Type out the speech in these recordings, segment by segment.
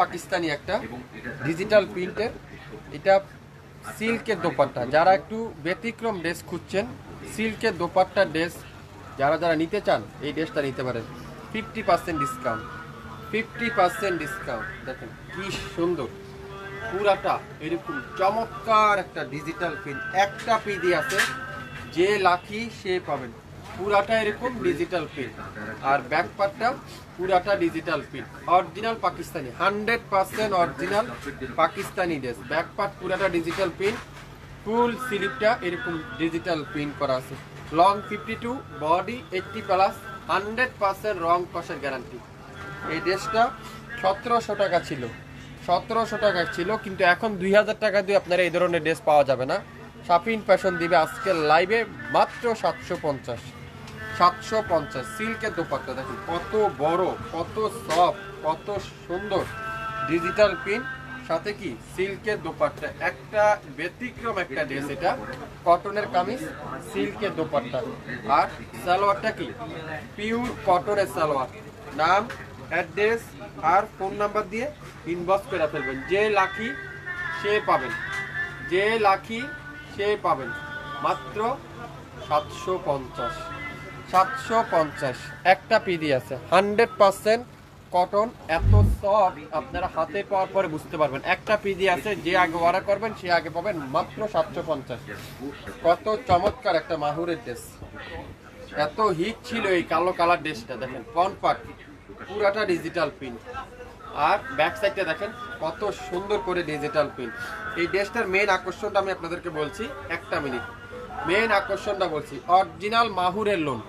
পাকিস্তানি একটা। ডিজিটাল প্রিন্টের। এটা সিল্কের দোপাট্টা। যারা একটু ব্যতিক্রম ড্রেস খুঁজছেন সিল্কের দোপাট্টা ড্রেস যারা যারা নিতে চান এই ড্রেসটা নিতে পারেন। Fifty percent discount fifty percent discount দেখেন কি সুন্দর। পুরাটা এরকম চমৎকার একটা ডিজিটাল প্রিন্ট। একটা পিডি আছে যে লাখি সে পাবেন। পুরাটা এরকম ডিজিটাল প্রিন্ট আর ব্যাক পার্টটা পুরাটা digital print original Pakistani hundred percent original Pakistani dress back part পুরাটা ডিজিটাল প্রিন্ট ফুল স্লিপটা এরকম ডিজিটাল প্রিন্ট করা আছে। Long fifty two body eighty plus hundred percent রং কষের গ্যারান্টি এই ড্রেসটা সতেরোশো টাকা ছিল। সতেরোশো টাকা ছিল, কিন্তু এখন দুই হাজার টাকা দিয়ে আপনারা এই ধরনের ড্রেস পাওয়া যাবে না। শাপিন ফ্যাশন দিবে আজকের লাইভে মাত্র সাতশো পঞ্চাশ। সাতশো পঞ্চাশ সিল্কের দোপাট্টা। দেখুন, কত বড়, কত সফট, কত সুন্দর। ডিজিটাল প্রিন্ট, সাথে কি সিল্কের দোপাট্টা। একটা ব্যতিক্রম একটা ড্রেস এটা, কটনের কামিজ, সিল্কের দোপাট্টা। আর সালোয়ারটা কি? পিওর কটনের সালোয়ার। নাম, অ্যাড্রেস আর ফোন নাম্বার দিয়ে ইনবক্স করে ফেলবেন। যে লাকি, সে পাবেন। যে লাকি, সে পাবেন। মাত্র সাতশো পঞ্চাশ। সাতশো পঞ্চাশ। একটা পিডি আছে। হান্ড্রেড পার্সেন্ট কটন, এত সফট আপনারা হাতে পাওয়ার পরে বুঝতে পারবেন। একটা পিডি আছে, যে আগে অর্ডার করবেন, সে আগে পাবেন মাত্র সাতশো পঞ্চাশ। কত চমৎকার একটা মাহুরের ড্রেস এত হিট ছিল এই কালো কালার ড্রেসটা দেখেন কনপার্ট পুরাটা ডিজিটাল প্রিন্ট আর ব্যাক সাইডটা দেখেন, কত সুন্দর করে ডিজিটাল প্রিন্ট এই ড্রেসটার মেন আকর্ষণটা আমি আপনাদেরকে বলছি, একটা মিনিট মেন আকর্ষণটা বলছি অরিজিনাল মাহুরের লোন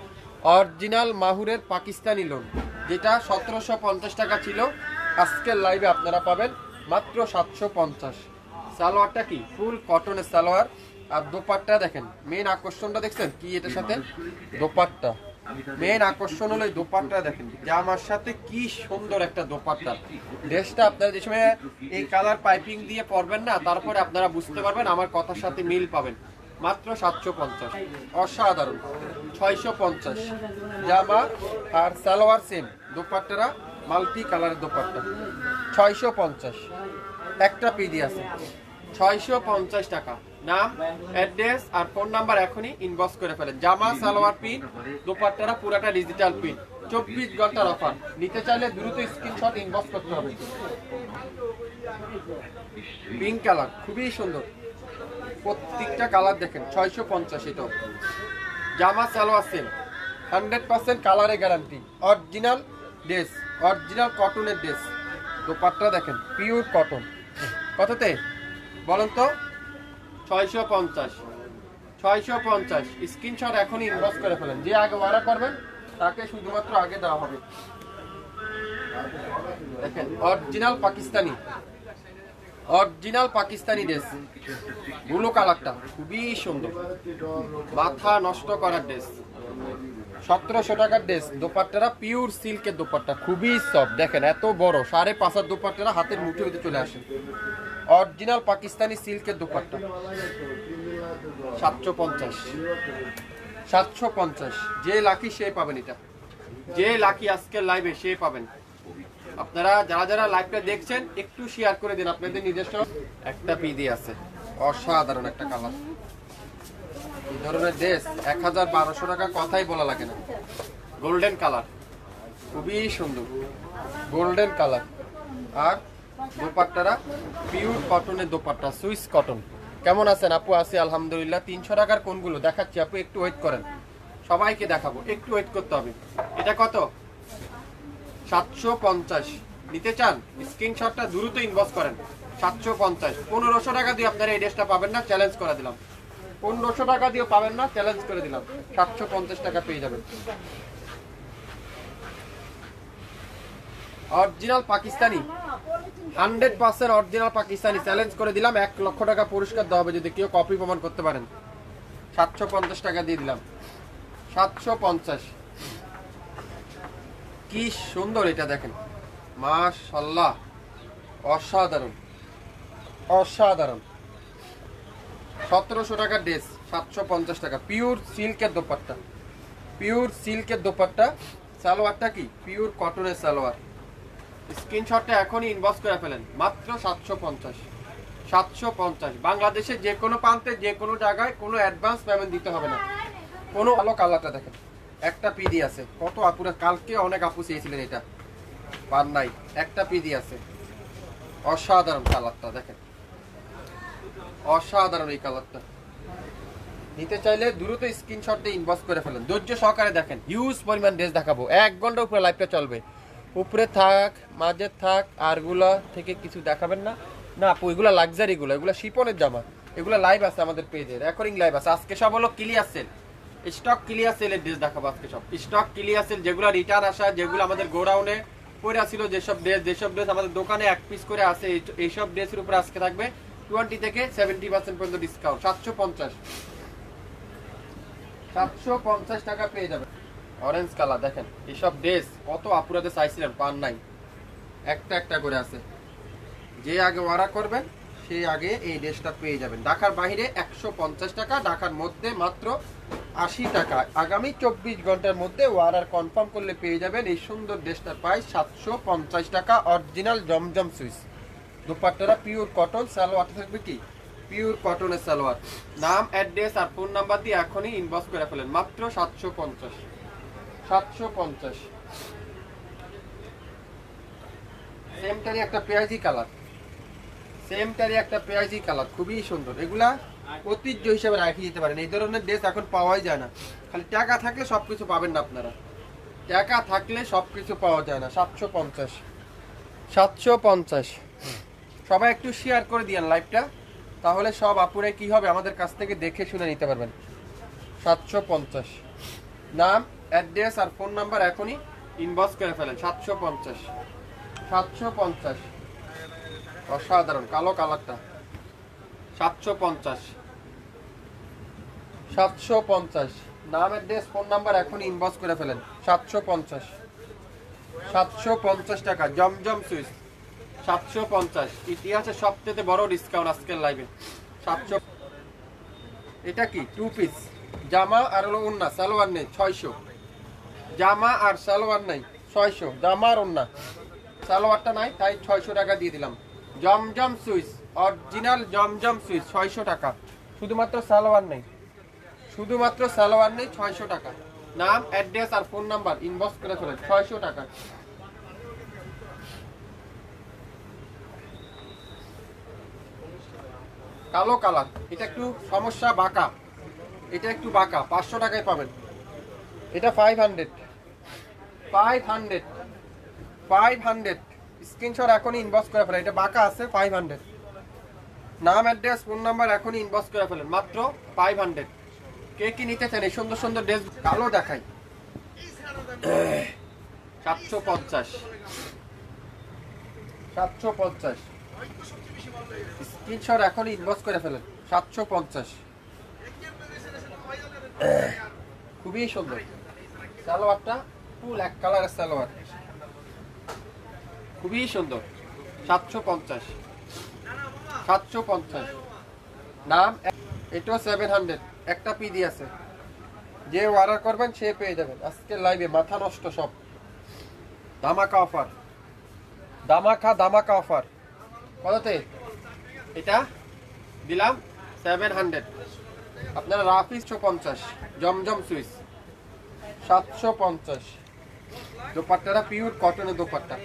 অরিজিনাল মাহুরের পাকিস্তানি লোন, যেটা সতেরোশো পঞ্চাশ টাকা ছিল। আজকের লাইভে আপনারা পাবেন মাত্র সাতশো পঞ্চাশ। সালোয়ারটা কি? ফুল কটনের সালোয়ার। আর দোপাট্টা দেখেন মেন আকর্ষণটা দেখছেন? কি এটার সাথে? দোপাট্টা। মেন আকর্ষণ হলো দোপাট্টা দেখেন জামার সাথে কি সুন্দর একটা দোপাট্টা। ড্রেসটা আপনারা যে সময় এই কালার পাইপিং দিয়ে পরবেন না, তারপরে আপনারা বুঝতে পারবেন, আমার কথার সাথে মিল পাবেন। মাত্র সাতশো পঞ্চাশ। অসাধারণ। ছয়শো পঞ্চাশ। জামা আর সালোয়ার সেম। দোপাট্টারা মাল্টি কালারের দোপাট্টা। ছয়শো পঞ্চাশ। একটা পিডি আছে। ছয়শো পঞ্চাশ টাকা। নাম, অ্যাড্রেস আর ফোন নাম্বার এখনই ইনবক্স করে ফেলেন। জামা, সালোয়ার পিন, দোপাট্টারা পুরাটা ডিজিটাল পিন চব্বিশ ঘণ্টার অফার নিতে চাইলে দ্রুত স্ক্রিনশট ইনবক্স করতে হবে। Pink colour. খুবই সুন্দর। প্রত্যেকটা কালার দেখেন, ছয়শো পঞ্চাশ এটাও জামা, সালোয়ার সেম হান্ড্রেড পার্সেন্ট কালারে গ্যারান্টি অরিজিনাল ড্রেস অরিজিনাল কটনের ড্রেস দোপাট্টা দেখেন পিওর কটন কততে? বলেন তো, ছয়শো পঞ্চাশ। ছয়শো পঞ্চাশ। স্ক্রিনশট এখনই ইনবক্স করে ফেলেন। যে আগে অর্ডার করবেন, তাকে শুধুমাত্র আগে দেওয়া হবে। দেখেন original Pakistani. Original Pakistani dress. Blue কালারটা খুবই সুন্দর। মাথা নষ্ট করার ড্রেস। সতেরোশো টাকার ড্রেস। দোপাট্টারা পিওর সিল্কের দোপাট্টা, খুবই সফট দেখেন, এত বড়, সাড়ে পাঁচ হাত দোপাট্টারা হাতের মুঠে হতে চলে আসে। অরিজিনাল পাকিস্তানি সিল্কের দোপাট্টা। সাতশো পঞ্চাশ। সাতশো পঞ্চাশ। যে লাকি সে পাবেন এটা। যে লাকি আজকের লাইভে সে পাবেন। আপনারা যারা যারা লাইভটা দেখছেন, একটু শেয়ার করে দিন, আপনাদের নিজস্ব একটা পিদি আছে। অসাধারণ একটা কালার এই ধরনের ড্রেস এক হাজার বারোশো টাকা কথাই বলা লাগে না। গোল্ডেন কালার খুবই সুন্দর। গোল্ডেন কালার আর দোপাট্টারা পিওর কটনের দোপাট্টা সুইস কটন কেমন আছেন? আপু, আছি আলহামদুলিল্লাহ। তিনশো টাকার কোনগুলো? দেখাচ্ছি, আপু, একটু ওয়েট করেন। সবাইকে দেখাবো। একটু ওয়েট করতে হবে। এটা কত? সাতশো পঞ্চাশ। নিতে চান, স্ক্রিনশটটা দ্রুত ইনবক্স করেন। সাতশো পঞ্চাশ। পনেরোশো টাকা দিয়ে আপনারা এই ড্রেসটা পাবেন না চ্যালেঞ্জ করে দিলাম। পনেরোশো টাকা দিয়ে পাবেন না চ্যালেঞ্জ করে দিলাম। সাতশো পঞ্চাশ টাকা পেয়ে যাবেন। Original Pakistani. Hundred percent original Pakistani challenge করে দিলাম। এক লক্ষ টাকা পুরস্কার দেওয়া হবে যদি কেউ কপি প্রমাণ করতে পারেন। সাতশো পঞ্চাশ টাকা দিয়ে দিলাম। সাতশো পঞ্চাশ। কি সুন্দর এটা দেখেন। মাশাল্লাহ অসাধারণ। অসাধারণ। সতেরোশো টাকার ড্রেস, সাতশো পঞ্চাশ টাকা। পিওর সিল্কের দোপাট্টা। পিওর সিল্কের দোপাট্টা। সালোয়ারটা কি? পিওর কটনের সালোয়ার। স্ক্রিনশটটা এখনই ইনবক্স করে ফেলেন। মাত্র সাতশো পঞ্চাশ। সাতশো পঞ্চাশ। বাংলাদেশের যে কোনো প্রান্তে, যে কোনো জায়গায় কোনো অ্যাডভান্স পেমেন্ট দিতে হবে না। কোনো ভালো কালারটা দেখেন। একটা পিডি আছে। কত আপুরা, কালকে অনেক আপু চেয়েছিলেন এটা। পার নাই, একটা পিডি আছে। অসাধারণ কালারটা, দেখেন। অসাধারণ এই কালারটা। নিতে চাইলে দ্রুত স্ক্রিনশট দিয়ে ইনবক্স করে ফেলেন। ধৈর্য সহকারে দেখেন হিউজ পরিমাণ ড্রেস দেখাবো। এক ঘণ্টা উপরে লাইভটা চলবে। উপরে থাক, মাঝে থাক আরগুলা থেকে কিছু দেখাবেন না। না আপু, এগুলো লাক্সারিগুলো এগুলো শিপনের জামা। এগুলো লাইভ আছে আমাদের পেজে রেকর্ডিং লাইভ আছে। আজকে সব হলো ক্লিয়ার সেল স্টক ক্লিয়ার সেলের ড্রেস দেখাবো আজকে সব। স্টক ক্লিয়ার সেল যেগুলো রিটার্ন আসা, যেগুলো আমাদের গোডাউনে পরে ছিল যেসব ড্রেস যেসব ড্রেস আমাদের দোকানে এক পিস করে আসে, এই- এইসব ড্রেসের উপর আজকে থাকবে টোয়েন্টি থেকে সেভেন্টি পার্সেন্ট পর্যন্ত ডিসকাউন্ট সাতশো পঞ্চাশ। সাতশো পঞ্চাশ টাকা পেয়ে যাবেন। অরেঞ্জ কালার দেখেন, এসব ড্রেস কত আপুরাতে চাইছিলেন পান নাই। একটা একটা করে আছে। যে আগে অর্ডার করবেন সেই আগে এই ড্রেসটা পেয়ে যাবেন। ঢাকার বাইরে একশো পঞ্চাশ টাকা, ঢাকার মধ্যে মাত্র আশি টাকা। আগামী চব্বিশ ঘণ্টার মধ্যে অর্ডার কনফার্ম করলে পেয়ে যাবেন এই সুন্দর ড্রেসটার প্রাইস সাতশো পঞ্চাশ টাকা অরিজিনাল জমজম সুইচ দুপাট্টারা পিওর কটন সালোয়ার থাকবে কি? পিওর কটনের সালোয়ার। নাম অ্যাড্রেস আর ফোন নাম্বার দিয়ে এখনই ইনবক্স করে ফেলেন। মাত্র সাতশো পঞ্চাশ। সাতশো পঞ্চাশ। সেমটারই একটা পেঁয়াজি কালার সেমটারই একটা পেঁয়াজি কালার খুবই সুন্দর। এগুলা ঐতিহ্য হিসেবে রাখি দিতে পারেন। এই ধরনের ড্রেস এখন পাওয়াই যায় না। খালি টাকা থাকলে সব কিছু পাবেন না আপনারা। টাকা থাকলে সব কিছু পাওয়া যায় না। সাতশো পঞ্চাশ। সাতশো পঞ্চাশ। সবাই একটু শেয়ার করে দিয়েন লাইভটা তাহলে সব আপুরে কি হবে আমাদের কাছ থেকে দেখে শুনে নিতে পারবেন। সাতশো পঞ্চাশ। নাম অ্যাড্রেস আর ফোন নাম্বার এখনই ইনবক্স করে ফেলেন। সাতশো পঞ্চাশ। সাতশো পঞ্চাশ। অসাধারণ, কালো কালারটা। সাতশো পঞ্চাশ। সাতশো পঞ্চাশ। নাম অ্যাড্রেস ফোন নাম্বার এখন ইনবক্স করে ফেলেন। সাতশো পঞ্চাশ। সাতশো পঞ্চাশ টাকা, জমজম সুইচ। সাতশো পঞ্চাশ। ইতিহাসের সবচেয়ে বড় ডিসকাউন্ট আজকের লাইভে সাতশো এটা কি? টু পিস জামা আর হলো উন্না সালোয়ার নেই, ছয়শো। জামা আর সালোয়ার নেই, ছয়শো। জামা আর উন্না সালোয়ারটা নাই, তাই ছয়শো টাকা দিয়ে দিলাম। Zamzam Swiss original Zamzam Swiss ছয়শো টাকা। শুধুমাত্র সালোয়ার নেই। শুধুমাত্র সালোয়ার নেই, ছয়শো টাকা। নাম, অ্যাড্রেস আর ফোন নাম্বার ইনবক্স করে ফেলেন ছয়শো টাকা। কালো কালার, এটা একটু সমস্যা বাঁকা। এটা একটু বাঁকা, পাঁচশো টাকায় পাবেন। এটা five hundred five hundred five hundred screenshot এখনই ইনবক্স করে ফেলেন। এটা বাঁকা আছে ফাইভ হান্ড্রেড নাম অ্যাড্রেস ফোন নাম্বার এখনই ইনবক্স করে ফেলেন। মাত্র ফাইভ হান্ড্রেড কে কি নিতে চান এই সুন্দর সুন্দর ড্রেস কালো দেখাই। সাতশো পঞ্চাশ। সাতশো পঞ্চাশ। স্ক্রিনশট এখনই ইনবক্স করে ফেলেন। সাতশো পঞ্চাশ। খুবই সুন্দর। সালোয়ারটা ফুল এক কালারের সালোয়ার। খুবই সুন্দর। সাতশো পঞ্চাশ। সাতশো পঞ্চাশ। নাম এটাও সেভেন হান্ড্রেড একটা পিডি আছে। যে অর্ডার করবেন, সে পেয়ে যাবেন। আজকে লাইভে মাথা নষ্ট সব। দামাকা অফার দামাকা দামাকা অফার কততে? এটা দিলাম সেভেন হান্ড্রেড আপনারা রাফিস ছশো পঞ্চাশ। জমজম সুইচ সাতশো পঞ্চাশ। দোপাট্টাটা পিওর কটনের দোপাট্টা।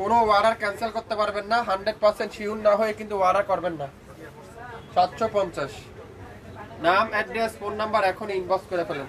কোনো অর্ডার ক্যান্সেল করতে পারবেন না, হান্ড্রেড পার্সেন্ট শিউর না হয়ে কিন্তু অর্ডার করবেন না। সাতশো পঞ্চাশ। নাম, অ্যাড্রেস, ফোন নাম্বার এখন ইনবক্স করে ফেলেন।